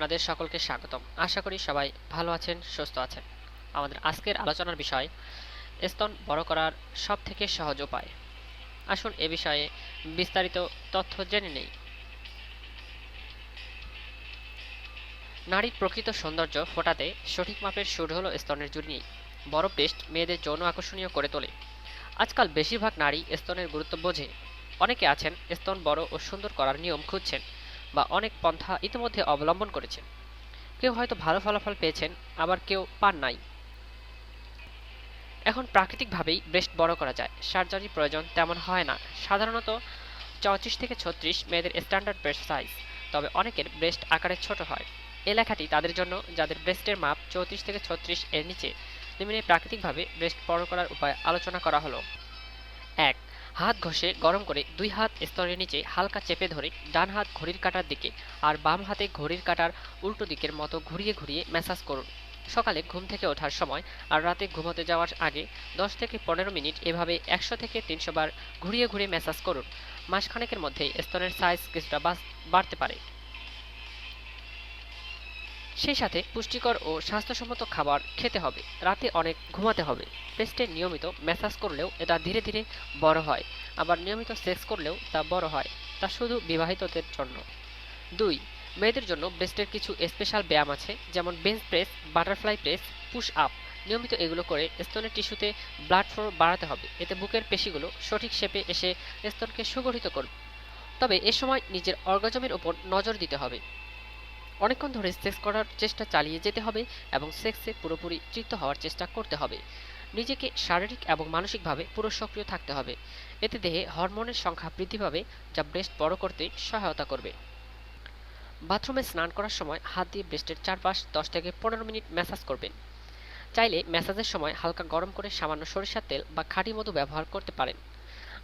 আপনাদের সকলকে স্বাগতম। আশা করি সবাই ভালো আছেন, সুস্থ আছেন। আমাদের আজকের আলোচনার বিষয়, স্তন বড় করার সব থেকে সহজ উপায়। আসুন এ বিষয়ে বিস্তারিত তথ্য জেনে নেই। নারীর প্রকৃত সৌন্দর্য ফোটাতে সঠিক মাপের শুরু হলো স্তনের জুড়ি নিয়েই বড় পেস্ট মেয়েদের যৌন আকর্ষণীয় করে তোলে। আজকাল বেশিরভাগ নারী স্তনের গুরুত্ব বোঝে। অনেকে আছেন স্তন বড় ও সুন্দর করার নিয়ম খুঁজছেন। বা অনেক পন্থা ইতিমধ্যে অবলম্বন করেছেন। কেউ হয়তো ভালো ফলাফল পেয়েছেন, আবার কেউ পান নাই। এখন প্রাকৃতিকভাবেই ব্রেস্ট বড় করা যায়। সার্জারি প্রয়োজন তেমন হয় না। সাধারণত চৌত্রিশ থেকে ছত্রিশ মেয়েদের স্ট্যান্ডার্ড ব্রেস্ট সাইজ, তবে অনেকের ব্রেস্ট আকারে ছোট হয়। এ লেখাটি তাদের জন্য, যাদের ব্রেস্টের মাপ চৌত্রিশ থেকে ছত্রিশ এর নিচে নিম্নে প্রাকৃতিকভাবে ব্রেস্ট বড় করার উপায় আলোচনা করা হলো। এক হাত ঘষে গরম করে দুই হাত স্তরের নিচে হালকা চেপে ধরে ডান হাত ঘড়ির কাটার দিকে আর বাম হাতে ঘড়ির কাটার উল্টো দিকের মতো ঘুরিয়ে ঘুরিয়ে ম্যাসাজ করুন। সকালে ঘুম থেকে ওঠার সময় আর রাতে ঘুমোতে যাওয়ার আগে দশ থেকে পনেরো মিনিট এভাবে একশো থেকে তিনশো বার ঘুরিয়ে ঘুরিয়ে ম্যাসাজ করুন। মাসখানেকের মধ্যে স্তরের সাইজ কিছুটা বাড়তে পারে। সেই সাথে পুষ্টিকর ও স্বাস্থ্যসম্মত খাবার খেতে হবে। রাতে অনেক ঘুমাতে হবে। পেস্টে নিয়মিত ম্যাসাজ করলেও এটা ধীরে ধীরে বড় হয়। আবার নিয়মিত সেক্স করলেও তা বড় হয়। তা শুধু বিবাহিতদের জন্য। দুই, মেয়েদের জন্য ব্রেস্টের কিছু স্পেশাল ব্যায়াম আছে, যেমন bench press, butterfly press, push up. নিয়মিত এগুলো করে স্তনের টিস্যুতে ব্লাড ফ্লো বাড়াতে হবে। এতে বুকের পেশিগুলো সঠিক শেপে এসে স্তনকে সুগঠিত করবে। তবে এ সময় নিজের অর্গাজমের উপর নজর দিতে হবে। অনেকক্ষণ ধরে সেক্স করার চেষ্টা চালিয়ে যেতে হবে এবং সেক্সে পুরোপুরি তৃপ্ত হওয়ার চেষ্টা করতে হবে। নিজেকে শারীরিক এবং মানসিকভাবে পুরো সক্রিয় থাকতে হবে। এতে দেহে হরমোনের সংখ্যা বৃদ্ধি পাবে, যা ব্রেস্ট বড় করতে সহায়তা করবে। বাথরুমে স্নান করার সময় হাত দিয়ে ব্রেস্টের চারপাশ দশ থেকে পনেরো মিনিট ম্যাসাজ করবেন। চাইলে ম্যাসাজের সময় হালকা গরম করে সামান্য সরিষার তেল বা খাঁটি মধু ব্যবহার করতে পারেন।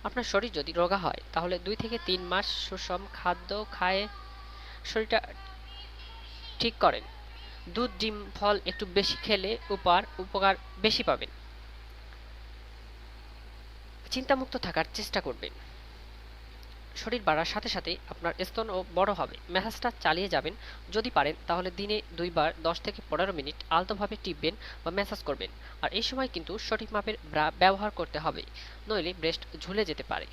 আপনার শরীর যদি রোগা হয়, তাহলে দুই থেকে তিন মাস সুষম খাদ্য খায় শরীরটা ঠিক করেন। দুধ, ডিম, ফল একটু বেশি খেলে উপার উপকার বেশি পাবেন। চিন্তামুক্ত থাকার চেষ্টা করবেন। শরীর বাড়ার সাথে সাথে আপনার স্তনও বড় হবে। ম্যাসাজটা চালিয়ে যাবেন। যদি পারেন, তাহলে দিনে দুইবার দশ থেকে পনেরো মিনিট আলতোভাবে টিপবেন বা ম্যাসাজ করবেন। আর এই সময় কিন্তু সঠিক মাপের ব্রা ব্যবহার করতে হবে। নইলে ব্রেস্ট ঝুলে যেতে পারে।